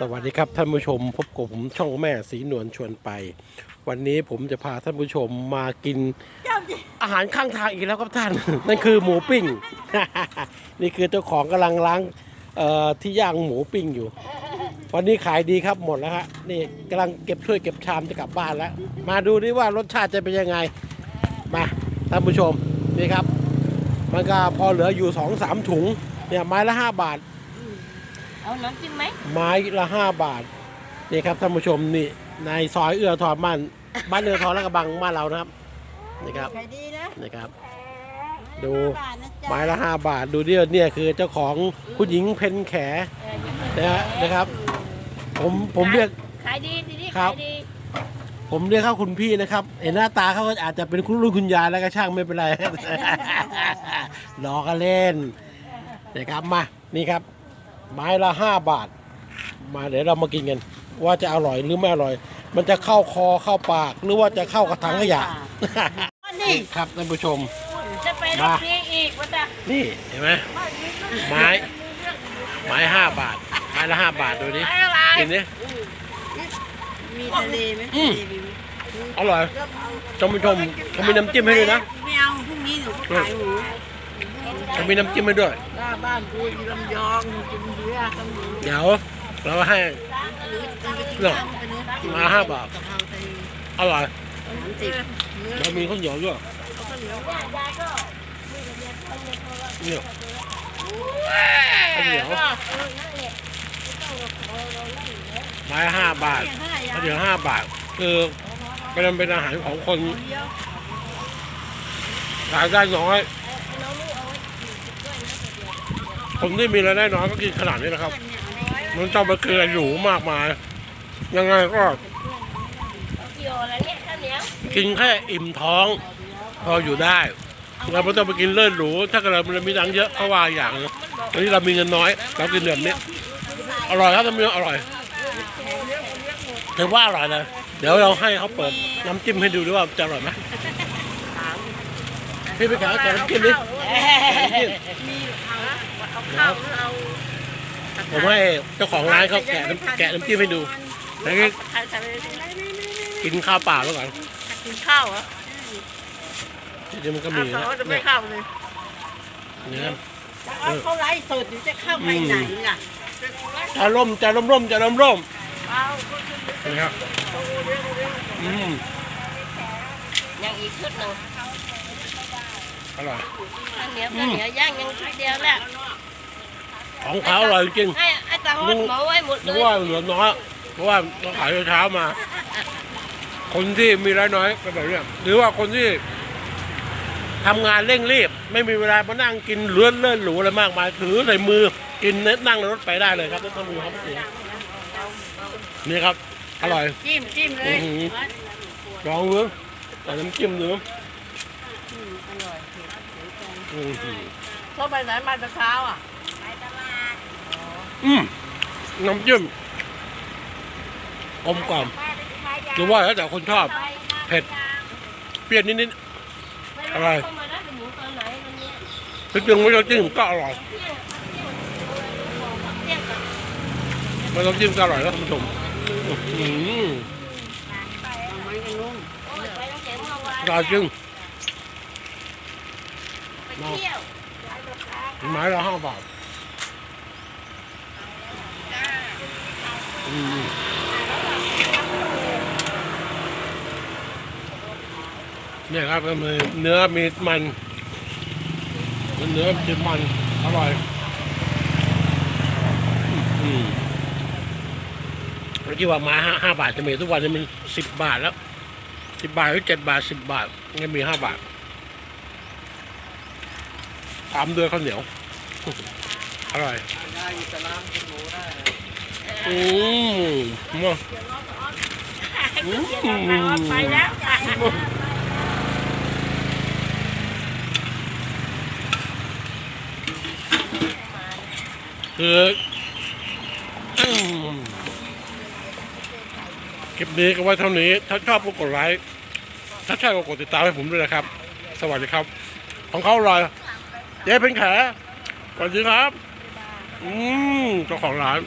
สวัสดีครับท่านผู้ชมพบกับผมช่องแม่สีนวลชวนไป วันนี้ผมจะพาท่านผู้ชมมากิน อาหารข้างทางอีกแล้วครับท่าน นั่นคือหมูปิ้ง นี่คือเจ้าของกำลังล้างเอ่อที่ย่างหมูปิ้งอยู่ วันนี้ขายดีครับหมดแล้วฮะนี่กำลังเก็บถ้วยเก็บชามจะกลับบ้านแล้ว มาดูดิว่ารสชาติจะเป็นยังไง มาท่านผู้ชมนี่ครับ มันก็พอเหลืออยู่สองสามถุงเนี่ยไม้ละห้าบาท เอาน้ำจิ้มไหมไม้ละห้าบาท นี่ครับท่านผู้ชมนี่ในซอยเอื้อทอนบ้านบ้านเอื้อทอนและกระบังบ้านเรานะครับนี่ครับขายดีนะนี่ครับ ดูบาทนะจ๊ะไม้ละห้าบาทดูเนี่ยเนี่ยคือเจ้าของผู้หญิงเพนแขนะฮะนะครับ ผมผมเรียก ขายดีทีนี้ครัขาบ ยดีผมเรียกเขาคุณพี่นะครับ เห็นหน้าตาเขาก็อาจจะเป็นคุณลูกคุณยายแล้วก็ช่างไม่เป็นไร ล้อกันเล่นนี่ครับมานี่ครับ ไม้ละห้าบาท มาเดี๋ยวเรามากินกัน ว่าจะอร่อยหรือไม่อร่อย มันจะเข้าคอเข้าปาก หรือว่าจะเข้ากระถังขยะ นี่ครับท่านผู้ชม จะไปรถนี้อีกวะจ๊ะนี่เห็นไหมไม้ ไม้ห้าบาท ไม้ละห้าบาทดูดิไปอะไรกินดิมีทะเลไหมอืมอร่อยท่านผู้ชมเขามีน้ำจิ้มให้ด้วยนะ ไม่เอาพรุ่งนี้หนูก็ขายหมู เขามีน้ำจิ้มให้ด้วย หน้าบ้านกูอยู่ลำยองกินเบียร์กันหมูเดี๋ยวเราให้เนาะมาห้าบาท กะเพราทะเลอร่อยสามสิบเนื้อแล้วมีข้าวเหนียวด้วยข้าวเหนียวเนี่ยข้าวเหนียวไม้ห้าบาทข้าวเหนียวห้าบาท คือเป็นเป็นอาหารของคนรายได้น้อย คนที่มีรายได้น้อยก็กินขนาดนี้นะครับ มันต้องไปคือหรูมากมาย ยังไงก็ กินแค่อิ่มท้อง พออยู่ได้เราไม่ต้องไปกินเลิศหรูถ้าเกิดเรามีตังค์เยอะก็ว่าอย่างนะตอนนี้เรามีเงินน้อยเรากินแบบนี้อร่อยครับท่านผู้ชมอร่อยถือว่าอร่อยเลยเดี๋ยวเราให้เขาเปิดน้ำจิ้มให้ดูด้วยว่าจะอร่อยไหมพี่ไปแกะแกะน้ำจิ้มดิน้ำจิ้มข้าวเอาผมให้เจ้าของร้านเขาแกะน้ำแกะน้ำจิ้มให้ดูแล้วก็ใครทำอะไรกินข้าวเปล่าแล้วก่อนกินข้าวเหรอเดี๋ยวมันก็มีเขานะจะไม่เนี่ยเข้าเลยเนื้อเขาไลฟ์สดอยู่จะเข้าไปไหนล่ะจะร่มจะร่มร่มจะร่มร่มเอานะครับอืมยังอีกชุดหนึ่งอร่อยข้าวเหนียวข้าวเหนียวย่างยังชุดเดียวแหละ ของเขาอร่อยจริงให้ไอ้ตาฮอดหมอไว้หมดๆเลนึกยว่าเหลือน้อยเพราะว่าเราขายเช้าๆมา คนที่มีรายน้อยก็แบบเนี้ยหรือว่าคนที่ทำงานเร่งรีบ ไม่มีเวลามานั่งกินเลื่อนเลื่อนหรูอะไรมากมายถือใส่มือกินนั่งในรถไปได้เลยครับต้องมีครับนี่ครับ อร่อย จิ้มจิ้มเลยอื้อหือ ลองดูแต่น้ำจิ้มดูอื้อหือเขาไปไหนมาแต่เช้าอะ อืมน้ำจิ้มกลมกล่อมหรือว่าแล้วแต่คนชอบ เผ็ด เปรี้ยวนิดๆอะไรจริงๆไม่ต้องจิ้มก็อร่อยไม่ต้องจิ้มก็อร่อยแล้วท่านผู้ชมอื้อหืออร่อยจริงไม้ละห้าบาทอืม เนี่ยครับก็มีเนื้อมีมันเนื้อมีมันอร่อยเมื่อกี้ว่ามาห้าห้าบาทจะมีทุกวันนี้มันสิบบาทแล้วสิบบาทหรือเจ็ดบาทสิบบาทงั้นมีห้าบาทตามด้วยข้าวเหนียว อร่อยอืม มาอืมไปแล้วคือคลิปนี้ก็ไว้เท่านี้ ถ้าชอบก็กดไลค์ถ้าใช่ก็กดติดตามให้ผมด้วยนะครับ สวัสดีครับ ของเขาอร่อยเจ๊เป็นแขกสวัสดีครับ อืมเจ้าของร้าน